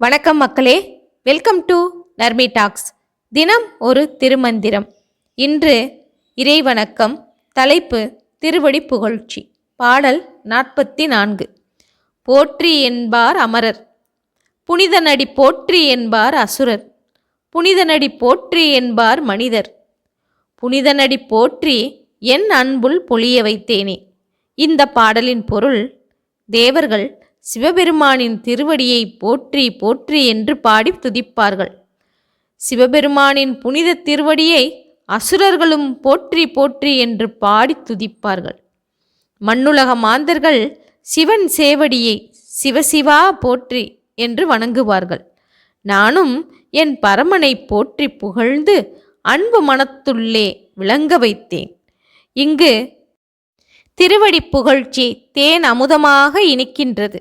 வணக்கம் மக்களே. Welcome to Narmi tax தினம் ஒரு திருமந்திரம். இன்று இறைவணக்கம் தலைப்பு திருவடி புகழ்ச்சி பாடல் நாற்பத்தி நான்கு போற்றி என்பார் அமரர். புனிதனடி போற்றி என்பார் அசுரர். புனிதனடி போற்றி என்பார் மனிதர். புனிதனடி போற்றி என் அன்புள் பொழிய வைத்தேனே. இந்த பாடலின் பொருள் தேவர்கள் சிவபெருமானின் திருவடியை போற்றி போற்றி என்று பாடி துதிப்பார்கள். சிவபெருமானின் புனித திருவடியை அசுரர்களும் போற்றி போற்றி என்று பாடி துதிப்பார்கள். மண்ணுலக மாந்தர்கள் சிவன் சேவடியை சிவசிவா போற்றி என்று வணங்குவார்கள். நானும் என் பரமனை போற்றி புகழ்ந்து அன்பு மனத்துள்ளே விளங்க வைத்தேன். இங்கு திருவடி புகழ்ச்சி தேன் அமுதமாக இனிக்கின்றது.